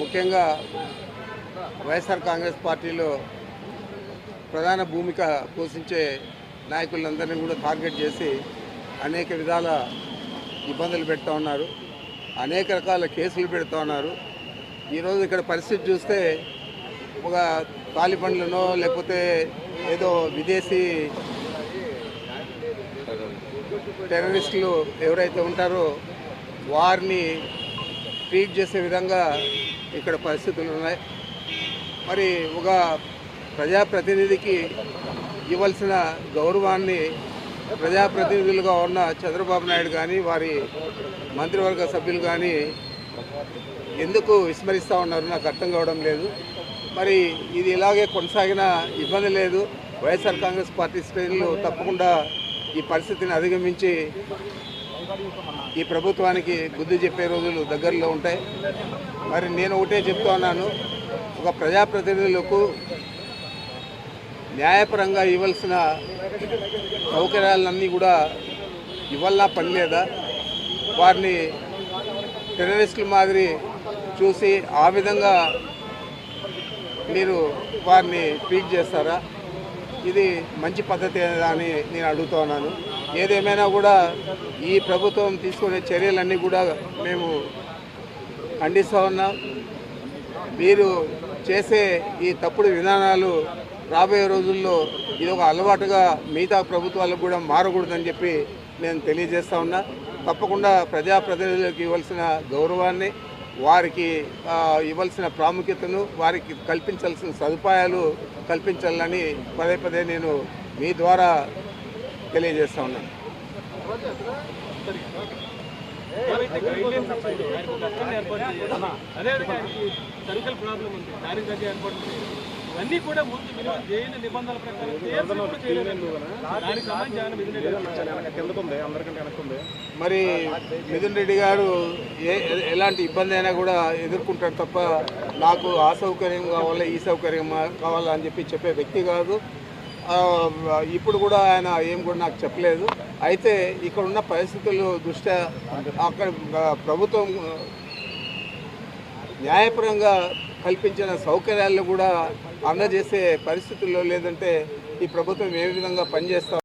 ముఖ్యంగా వైఎస్ఆర్ కాంగ్రెస్ పార్టీలో ప్రధాన భూమిక పోషించే నాయకులందరినీ కూడా టార్గెట్ చేసి అనేక విధాల ఇబ్బందులు పెడతా ఉన్నారు. అనేక రకాల కేసులు పెడతా ఉన్నారు. ఈరోజు ఇక్కడ పరిస్థితి చూస్తే ఒక తాలిబండ్లనో లేకపోతే ఏదో విదేశీ టెర్రరిస్టులు ఎవరైతే ఉంటారో వారిని ట్రీట్ చేసే విధంగా ఇక్కడ పరిస్థితులు ఉన్నాయి. మరి ఒక ప్రజాప్రతినిధికి ఇవ్వాల్సిన గౌరవాన్ని ప్రజాప్రతినిధులుగా ఉన్న చంద్రబాబు నాయుడు కానీ వారి మంత్రివర్గ సభ్యులు కానీ ఎందుకు విస్మరిస్తూ ఉన్నారు? నాకు అర్థం కావడం లేదు. మరి ఇది ఇలాగే కొనసాగిన ఇబ్బంది లేదు. వైఎస్ఆర్ కాంగ్రెస్ పార్టీ శ్రేణులు తప్పకుండా ఈ పరిస్థితిని అధిగమించి ఈ ప్రభుత్వానికి బుద్ధి చెప్పే రోజులు దగ్గరలో ఉంటాయి. మరి నేను ఒకటే చెప్తా ఉన్నాను. ఒక ప్రజాప్రతినిధులకు న్యాయపరంగా ఇవ్వాల్సిన సౌకర్యాలన్నీ కూడా ఇవ్వాలా పని లేదా వారిని టెర్రరిస్టుల మాదిరి చూసి ఆ విధంగా మీరు వారిని ట్రీట్ చేస్తారా? ఇది మంచి పద్ధతి అని నేను అడుగుతా ఉన్నాను. ఏదేమైనా కూడా ఈ ప్రభుత్వం తీసుకునే చర్యలన్నీ కూడా మేము ఖండిస్తూ ఉన్నాం. మీరు చేసే ఈ తప్పుడు విధానాలు రాబోయే రోజుల్లో ఇది ఒక అలవాటుగా మిగతా ప్రభుత్వాలకు కూడా మారకూడదని చెప్పి నేను తెలియజేస్తా ఉన్నా. తప్పకుండా ప్రజాప్రతినిధులకు ఇవ్వాల్సిన గౌరవాన్ని వారికి ఇవ్వాల్సిన ప్రాముఖ్యతను వారికి కల్పించాల్సిన సదుపాయాలు కల్పించాలని పదే పదే నేను మీ ద్వారా తెలియజేస్తా ఉన్నాను. ఏవైతే ప్రాబ్లం ఉంది ఏర్పాటు ఇవన్నీ కూడా ముందు మినిమం జైలు నిబంధనల ప్రకారం దానికి సంబంధించి మరి మిథున్ రెడ్డి గారు ఏ ఎలాంటి ఇబ్బంది అయినా కూడా ఎదుర్కొంటాడు తప్ప నాకు ఆ సౌకర్యం కావాలా ఈ సౌకర్యం కావాలా అని చెప్పి చెప్పే వ్యక్తి కాదు. ఇప్పుడు కూడా ఆయన ఏం కూడా నాకు చెప్పలేదు. అయితే ఇక్కడ ఉన్న పరిస్థితులు దృష్ట్యా అక్కడ ప్రభుత్వం న్యాయపరంగా కల్పించిన సౌకర్యాలను కూడా అందజేసే పరిస్థితుల్లో లేదంటే ఈ ప్రభుత్వం ఏ విధంగా పనిచేస్తా